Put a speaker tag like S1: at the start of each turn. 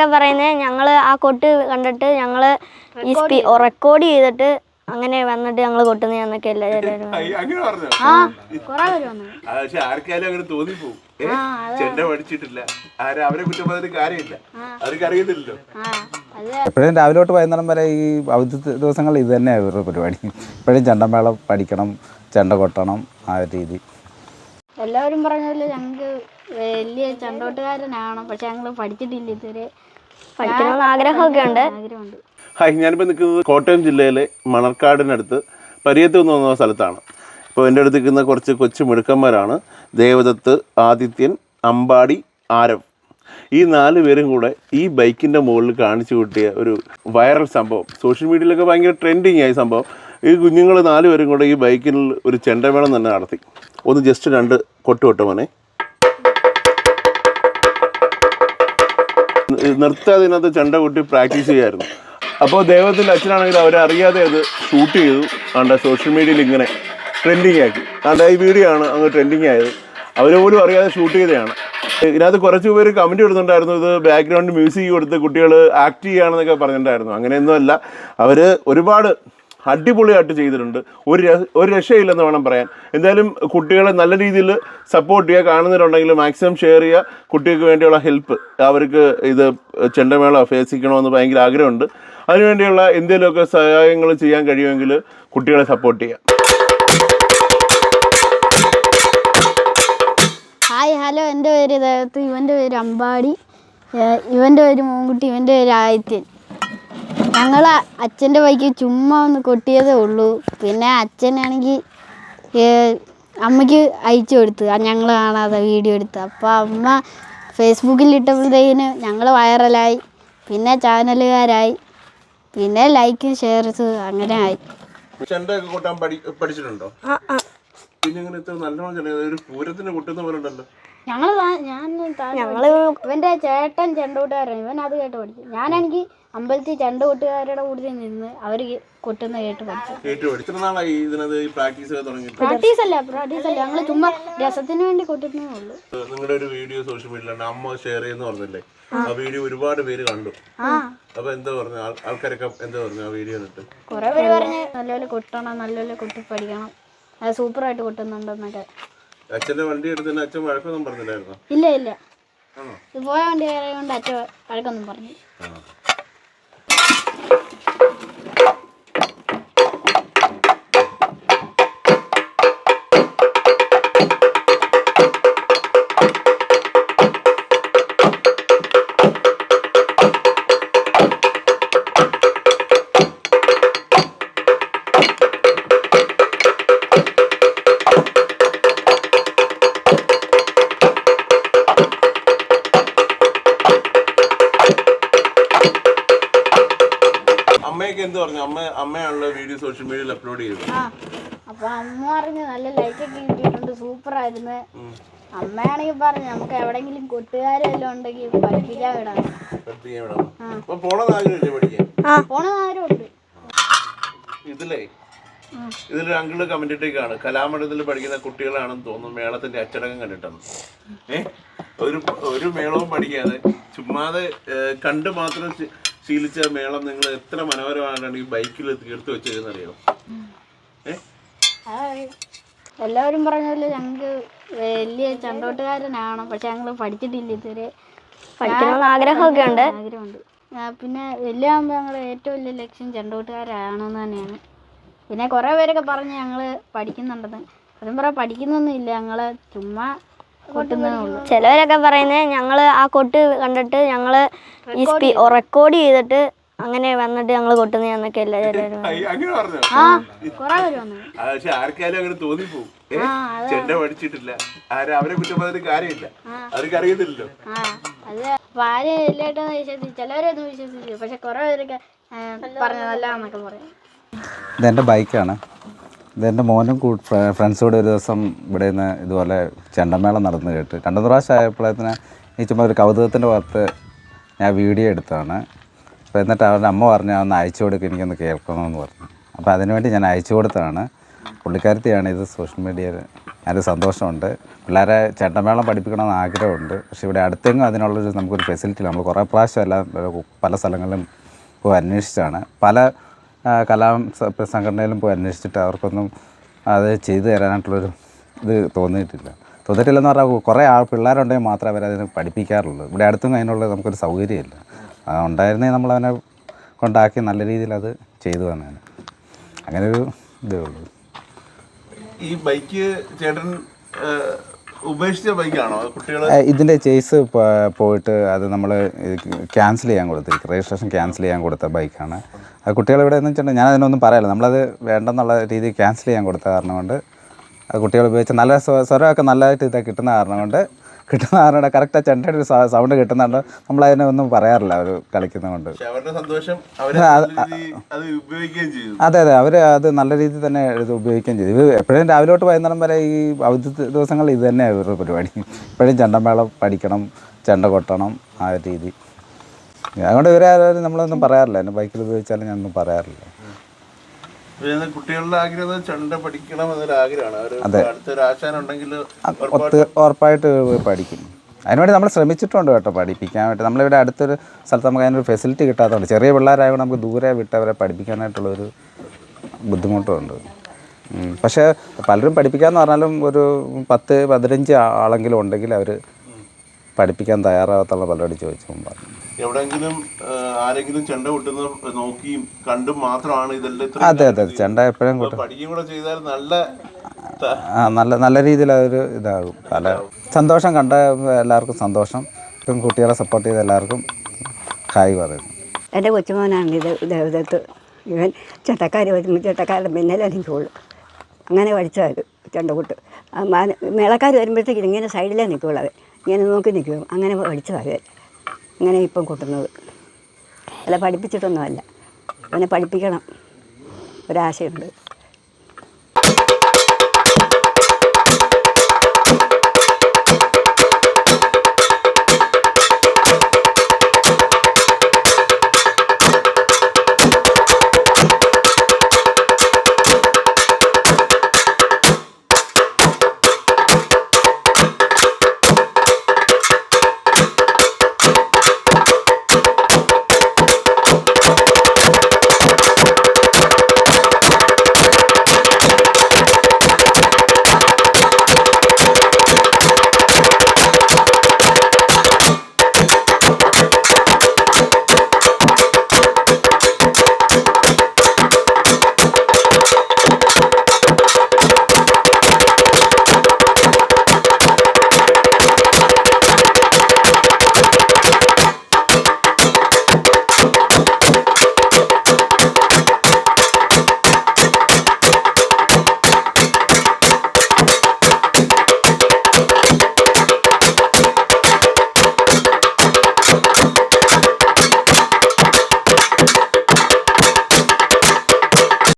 S1: ചിലവരൊക്കെ പറയുന്നത് ഞങ്ങൾ ആ കൊട്ട് കണ്ടിട്ട് ഞങ്ങൾ ഈ സ്പീ റെക്കോർഡ് ചെയ്തിട്ട് അങ്ങനെ വന്നിട്ട് ഞങ്ങൾ കൊട്ടുന്ന എന്നൊക്കെ എല്ലാ
S2: അങ്ങനെ പറഞ്ഞു?
S3: ആ. കുറെ പേര് വന്നു.
S2: പക്ഷെ ആർക്കായാലും അങ്ങനെ തോന്നിപ്പോവും. ഏ? ചെണ്ട പഠിച്ചിട്ടില്ല. ആരും അവരെ കുറ്റം പറഞ്ഞിട്ട് കാര്യമില്ല. അവർക്ക് അറിയത്തില്ലല്ലോ.
S4: എപ്പോഴും രാവിലെ തൊട്ട് വൈകുന്നേരം വരെ ഈ അവധി ദിവസങ്ങളിൽ ഇത് തന്നെയാണ് ഇവരുടെ പരിപാടി. എപ്പോഴും ചെണ്ടമേളം പഠിക്കണം ചെണ്ട കൊട്ടണം ആ ഒരു രീതി.
S3: എല്ലാവരും പറഞ്ഞാലും ഞങ്ങൾക്ക് വലിയ ചണ്ടോട്ടുകാരനാണ് പക്ഷെ ഞങ്ങൾ പഠിച്ചിട്ടില്ല ഇതുവരെ.
S1: ഉണ്ട്
S2: ഹായ് ഞാനിപ്പോൾ നിൽക്കുന്നത് കോട്ടയം ജില്ലയിലെ മണർക്കാടിനടുത്ത് പരിയത്ത് എന്ന് വന്ന സ്ഥലത്താണ്. ഇപ്പോൾ എന്റെ അടുത്ത് നിൽക്കുന്ന കുറച്ച് കൊച്ചു മിടുക്കന്മാരാണ് ദേവദത്ത് ആദിത്യൻ അമ്പാടി ആരവ്. ഈ നാല് പേരും കൂടെ ഈ ബൈക്കിന്റെ മുകളിൽ കാണിച്ചു കൂട്ടിയ ഒരു വൈറൽ സംഭവം സോഷ്യൽ മീഡിയയിലൊക്കെ ഭയങ്കര ട്രെൻഡിങ് ആയ സംഭവം. ഈ കുഞ്ഞുങ്ങൾ നാല് പേരും കൂടെ ഈ ബൈക്കിൽ ഒരു ചെണ്ടമേളം തന്നെ നടത്തി. ഒന്ന് ജസ്റ്റ് രണ്ട് കൊട്ട് നിർത്താതെ ഇതിനകത്ത് ചെണ്ട കൂട്ടി പ്രാക്ടീസ് ചെയ്യായിരുന്നു. അപ്പോൾ ദൈവത്തിന്റെ അച്ഛനാണെങ്കിൽ അവരെ അറിയാതെ അത് ഷൂട്ട് ചെയ്തു. ആണ്ട് സോഷ്യൽ മീഡിയയിൽ ഇങ്ങനെ ട്രെൻഡിങ് ആക്കി. ആണ്ട് ഈ വീഡിയോ ആണ് അങ്ങ് ട്രെൻഡിങ് ആയത്. അവർ പോലും അറിയാതെ ഷൂട്ട് ചെയ്തതാണ്. ഇതിനകത്ത് കുറച്ച് പേര് കമന്റ് ഇടുന്നുണ്ടായിരുന്നു ഇത് ബാക്ക്ഗ്രൗണ്ട് മ്യൂസിക് കൊടുത്ത് കുട്ടികൾ ആക്ട് ചെയ്യുകയാണെന്നൊക്കെ പറഞ്ഞിട്ടുണ്ടായിരുന്നു. അങ്ങനെയൊന്നുമല്ല. അവർ ഒരുപാട് അടിപൊളിയായിട്ട് ചെയ്തിട്ടുണ്ട്. ഒരു ഒരു രക്ഷയില്ലെന്ന് വേണം പറയാൻ. എന്തായാലും കുട്ടികളെ നല്ല രീതിയിൽ സപ്പോർട്ട് ചെയ്യുക കാണുന്നവരുണ്ടെങ്കിൽ മാക്സിമം ഷെയർ ചെയ്യുക. കുട്ടികൾക്ക് വേണ്ടിയുള്ള ഹെൽപ്പ് അവർക്ക് ഇത് ചെണ്ടമേള അഭ്യസിക്കണമെന്ന് ഭയങ്കര ആഗ്രഹമുണ്ട്. അതിനുവേണ്ടിയുള്ള എന്തെങ്കിലുമൊക്കെ സഹായങ്ങൾ ചെയ്യാൻ കഴിയുമെങ്കിൽ കുട്ടികളെ സപ്പോർട്ട് ചെയ്യാം
S3: ഹായ് ഹലോ എന്റെ പേര് ദേവത്ത് ഇവന്റെ പേര് അമ്പാടി. ഇവന്റെ പേര് മോൻകുട്ടി ഇവന്റെ പേര് ആദിത്യൻ. ഞങ്ങൾ അച്ഛന്റെ ബൈക്ക് ചുമ്മാ ഒന്ന് കൊട്ടിയതേ ഉള്ളൂ. പിന്നെ അച്ഛനാണെങ്കിൽ അമ്മയ്ക്ക് അയച്ചു കൊടുത്ത്. ഞങ്ങൾ കാണാതെ വീഡിയോ എടുത്ത്. അപ്പോൾ അമ്മ ഫേസ്ബുക്കിൽ ഇട്ടപ്പോഴത്തേക്കിന് ഞങ്ങൾ വൈറലായി. പിന്നെ ചാനലുകാരായി. പിന്നെ ലൈക്കും ഷെയർസ് അങ്ങനെ ആയി.
S2: പഠിച്ചിട്ടുണ്ടോ?
S1: ആ ആ.
S2: പിന്നെ ഇങ്ങനെ ഇത്ര നല്ലോണം ഒരു പൂരത്തിന് കൊട്ടുന്ന പോലെ ഉണ്ടല്ലോ.
S3: ഞങ്ങൾ ഞാൻ
S1: ഞങ്ങൾ
S3: ഇവന്റെ ചേട്ടൻ ചെണ്ടൂട്ടുകാരൻ ഇവൻ അത് കേട്ട് പഠിച്ചു ഞാനാണെങ്കിൽ അമ്പലത്തിൽ ചെണ്ടകൂട്ടുകാരുടെ കൂട്ടത്തിൽ നിന്ന് അവർ കൊട്ടുന്ന കേട്ട് പഠിച്ചു.
S2: പ്രാക്ടീസ്
S3: അല്ല പ്രാക്ടീസ് അല്ല. ഞങ്ങൾ ചുമ്മാ രസത്തിന് വേണ്ടി കൊട്ടുന്നേ ഉള്ളൂ.
S2: നിങ്ങളുടെ ഒരു വീഡിയോ സോഷ്യൽ മീഡിയയിലുണ്ട്. അമ്മ ഷെയർ ചെയ്യുന്ന പറഞ്ഞില്ലേ? ആ. വീഡിയോ ഒരുപാട് പേര് കണ്ടു. അപ്പൊ എന്താ പറഞ്ഞു? ആൾക്കാരൊക്കെ എന്താ പറഞ്ഞു ആ വീഡിയോ കണ്ടിട്ട്
S3: കുറെ പേര് പറഞ്ഞു നല്ലപോലെ കൊട്ടണം നല്ലപോലെ കൊട്ടി പഠിക്കണം. അത് സൂപ്പറായിട്ട് കൊട്ടുന്നുണ്ടെന്നൊക്കെ
S2: അച്ഛന്റെ വണ്ടി എടുത്തതിന് അച്ഛൻ വഴക്കൊന്നും പറഞ്ഞില്ലായിരുന്നോ?
S3: ഇല്ല ഇല്ല। പോയ വണ്ടി കൊണ്ട് അച്ഛൻ വഴക്കൊന്നും പറഞ്ഞു
S2: അമ്മയൊക്കെ എന്ത് പറഞ്ഞു? അമ്മ അമ്മയാണല്ലോ വീഡിയോ സോഷ്യൽ മീഡിയയിൽ അപ്ലോഡ് ചെയ്തത്.
S3: ആ അപ്പൊ അമ്മ പറഞ്ഞു നല്ല ലൈക്ക് ഒക്കെ കിട്ടിയിട്ടുണ്ട് സൂപ്പർ ആയിരുന്നു. അമ്മയാണെങ്കിൽ പറഞ്ഞു നമുക്ക് എവിടെങ്കിലും കൊട്ടുകാരെല്ലാം ഉണ്ടെങ്കിൽ പഠിപ്പിക്കാൻ വിടാം
S2: പഠിപ്പിക്കാൻ വിടാം അപ്പൊ പോണെന്ന് ആഗ്രഹമില്ലേ പഠിക്കാൻ?
S3: പോണ ആരുണ്ട്
S2: ഇതിലേ? ഇതിലൊരു അങ്കിൾ കമന്റ് ഇട്ടേക്കാണ്. കലാമണ്ഡലത്തിൽ പഠിക്കുന്ന കുട്ടികളാണെന്ന് തോന്നുന്നു. മേളത്തിന്റെ അച്ചടക്കം കണ്ടിട്ടാണ് ഏഹ് ഒരു ഒരു മേളവും പഠിക്കാതെ ചുമ്മാതെ കണ്ട് മാത്രം ശീലിച്ച മേളം നിങ്ങൾ എത്ര മനോഹരമായിട്ടാണ് ഈ ബൈക്കിൽ അറിയോ ഏ?
S3: എല്ലാവരും പറഞ്ഞതിൽ ഞങ്ങൾക്ക് വലിയ ചണ്ടോട്ടുകാരനാണ് പക്ഷെ ഞങ്ങൾ പഠിച്ചിട്ടില്ല ഇതുവരെ.
S1: പഠിക്കണമെന്ന് ആഗ്രഹമൊക്കെ ഉണ്ട്.
S3: ആഗ്രഹമുണ്ട്. പിന്നെ വലിയ ആകുമ്പോൾ ഞങ്ങൾ ഏറ്റവും വലിയ ലക്ഷ്യം ചെണ്ടോട്ടുകാരാണെന്ന് തന്നെയാണ്. പിന്നെ കുറേ പേരൊക്കെ പറഞ്ഞ് ഞങ്ങൾ പഠിക്കുന്നുണ്ടെന്ന്. അതും പറയാം പഠിക്കുന്നൊന്നും ഇല്ല ഞങ്ങൾ ചുമ്മാ
S1: ചിലവരൊക്കെ പറയുന്നത് ഞങ്ങൾ ആ കൊട്ട് കണ്ടിട്ട് ഞങ്ങൾ ഈ സ്പീ റെക്കോർഡ് ചെയ്തിട്ട്. അങ്ങനെ വന്നിട്ട് ഞങ്ങൾ കൊട്ടുന്ന എന്നൊക്കെ
S2: അങ്ങനെ പറഞ്ഞു?
S3: ആ. കുറേ പേര് വന്നു.
S2: പക്ഷെ ആർക്കായാലും അങ്ങനെ തോന്നിപ്പോവും. ഏ? ചെണ്ട പഠിച്ചിട്ടില്ല. ആരും അവരെ കുറ്റം പറഞ്ഞിട്ട് കാര്യമില്ല. അവർക്ക് അറിയത്തില്ലല്ലോ.
S3: ആ അത് അപ്പൊ ആരും ഇല്ലായിട്ടൊന്നും വിശ്വസിച്ചു ചിലവരൊന്നും വിശ്വസിച്ചു പക്ഷെ കുറേ പേരൊക്കെ ആ, പറഞ്ഞു നല്ലതാന്നൊക്കെ പറയും.
S4: ഇതെന്റെ ബൈക്കാണ് ഇതെന്റെ മോനും ഫ്രണ്ട്സോട് ഒരു ദിവസം ഇവിടെ നിന്ന് ഇതുപോലെ ചെണ്ടമേളം നടന്നു കേട്ട് രണ്ടു പ്രാവശ്യം ആയപ്പോഴത്തേന് ഈ ചുമ്മാ ഒരു കൗതുകത്തിന്റെ പുറത്ത് ഞാൻ വീഡിയോ എടുത്താണ്. അപ്പോൾ എന്നിട്ട് അവരുടെ അമ്മ പറഞ്ഞു ഒന്ന് അയച്ചു കൊടുക്കുക എനിക്കൊന്ന് കേൾക്കണമെന്ന് പറഞ്ഞു. അപ്പോൾ അതിനുവേണ്ടി ഞാൻ അയച്ചു കൊടുത്തതാണ്. പുള്ളിക്കാരത്തിയാണ് ഇത് സോഷ്യൽ മീഡിയയിൽ ഞാനൊരു സന്തോഷമുണ്ട്. പിള്ളേരെ ചെണ്ടമേളം പഠിപ്പിക്കണമെന്ന് ആഗ്രഹമുണ്ട്. പക്ഷേ ഇവിടെ അടുത്തെങ്കിലും അതിനുള്ളൊരു നമുക്കൊരു ഫെസിലിറ്റി നമ്മൾ കുറേ പ്രാവശ്യം എല്ലാം പല സ്ഥലങ്ങളിലും പോയി അന്വേഷിച്ചാണ് പല കലാ സംഘടനയിലും പോയി അന്വേഷിച്ചിട്ട് അവർക്കൊന്നും അത് ചെയ്തു തരാനായിട്ടുള്ളൊരു ഇത് തോന്നിയിട്ടില്ല. തോന്നിയിട്ടില്ലെന്ന് പറഞ്ഞാൽ കുറേ ആൾ പിള്ളേരുണ്ടെങ്കിൽ മാത്രമേ അവരതിന് പഠിപ്പിക്കാറുള്ളൂ. ഇവിടെ അടുത്തും അതിനുള്ള നമുക്കൊരു സൗകര്യമില്ല. ഉണ്ടായിരുന്നെങ്കിൽ നമ്മളവനെ കൊണ്ടാക്കി നല്ല രീതിയിൽ അത് ചെയ്തു തന്നെ അങ്ങനെ ഒരു ഇതേ ഉള്ളൂ.
S2: ഈ ബൈക്ക് ചേട്ടൻ ഉപേക്ഷിച്ച ബൈക്കാണോ?
S4: ചേസ് പോയിട്ട് അത് നമ്മൾ ക്യാൻസൽ ചെയ്യാൻ കൊടുത്തിരിക്കും. രജിസ്ട്രേഷൻ ക്യാൻസൽ ചെയ്യാൻ കൊടുത്ത ബൈക്കാണ്. അത് കുട്ടികൾ ഇവിടെ എന്ന് വെച്ചിട്ടുണ്ടെങ്കിൽ ഞാൻ അതിനൊന്നും പറയല്ല. നമ്മളത് വേണ്ടെന്നുള്ള രീതിയിൽ ക്യാൻസൽ ചെയ്യാൻ കൊടുത്ത കാരണം കൊണ്ട് അത് കുട്ടികൾ ഉപയോഗിച്ച് നല്ല സ്വ- സ്വരമൊക്കെ നല്ലതായിട്ട് ഇതൊക്കെ കിട്ടുന്ന കാരണം കൊണ്ട് കിട്ടുന്ന കാരണം കൊണ്ട് കറക്റ്റ് ചെണ്ടയുടെ ഒരു സൗണ്ട് കിട്ടുന്നുണ്ട് നമ്മളതിനെ ഒന്നും പറയാറില്ല. അവർ കളിക്കുന്നതുകൊണ്ട്.
S2: അത്
S4: അതെ അവർ അത് നല്ല രീതിയിൽ തന്നെ ഇത് ഉപയോഗിക്കുകയും ചെയ്തു. ഇത് എപ്പോഴും രാവിലെ തൊട്ട് വൈകുന്നേരം വരെ ഈ അവധി ദിവസങ്ങളിൽ ഇത് തന്നെ ഇവരുടെ പരിപാടി. എപ്പോഴും ചെണ്ടമേളം പഠിക്കണം ചെണ്ട കൊട്ടണം ആ രീതി. അതുകൊണ്ട് ഇവരെ ആരും നമ്മളൊന്നും പറയാറില്ല. എന്റെ ബൈക്കിൽ ഉപയോഗിച്ചാലും ഞാനൊന്നും പറയാറില്ല.
S2: കുട്ടികളുടെ ആഗ്രഹം ചെണ്ട പഠിക്കണം എന്നൊരു ആഗ്രഹമാണ്. അടുത്തൊരു
S4: ഉറപ്പായിട്ട് പോയി പഠിക്കും. അതിനുവേണ്ടി നമ്മൾ ശ്രമിച്ചിട്ടുണ്ട് കേട്ടോ പഠിപ്പിക്കാൻ വേണ്ടി. നമ്മളിവിടെ അടുത്തൊരു സ്ഥലത്ത് നമുക്ക് അതിനൊരു ഫെസിലിറ്റി കിട്ടാത്തതുകൊണ്ട് ചെറിയ പിള്ളേരായതുകൊണ്ട് നമുക്ക് ദൂരെ വിട്ടവരെ പഠിപ്പിക്കാനായിട്ടുള്ളൊരു ബുദ്ധിമുട്ടുണ്ട്. പക്ഷേ പലരും പഠിപ്പിക്കാമെന്ന് പറഞ്ഞാലും ഒരു പത്ത് പതിനഞ്ച് ആളെങ്കിലും ഉണ്ടെങ്കിൽ അവർ പഠിപ്പിക്കാൻ തയ്യാറാകത്തുള്ള പലരോട് ചോദിച്ചു പറഞ്ഞു.
S2: എവിടെങ്കിലും ആരെങ്കിലും ചെണ്ട കൊട്ടുന്ന നോക്കിയും കണ്ടും മാത്രമാണ് ഇതെല്ലാം
S4: അതെ അതെ ചെണ്ട എപ്പോഴും
S2: കൂട്ടും. പഠിക്കുകയും കൂടെ ചെയ്താൽ നല്ല
S4: ആ നല്ല നല്ല രീതിയിൽ അതൊരു ഇതാകും. പല സന്തോഷം കണ്ട എല്ലാവർക്കും സന്തോഷം. ഇപ്പം കുട്ടികളെ സപ്പോർട്ട് ചെയ്ത എല്ലാവർക്കും ഹായ് പറയുന്നു.
S5: എന്റെ കൊച്ചുമോനാണ് ഇത് ദേവദത്ത് ഇവൻ ചേട്ടക്കാർ വരുമ്പോൾ ചേട്ടക്കാരുടെ പിന്നലെ നിൽക്കുള്ളൂ. അങ്ങനെ പഠിച്ചത് ചെണ്ടക്കൂട്ട്. മേളക്കാർ വരുമ്പോഴത്തേക്ക് ഇങ്ങനെ സൈഡിലേ നിൽക്കുള്ളൂ അവൻ ഇങ്ങനെ നോക്കി നിൽക്കും. അങ്ങനെ പഠിച്ച ഇവൻ ഇങ്ങനെ ഇപ്പം കൂട്ടുന്നത്. അല്ല പഠിപ്പിച്ചിട്ടൊന്നുമല്ല. അവനെ പഠിപ്പിക്കണം. ഒരാശയുണ്ട്.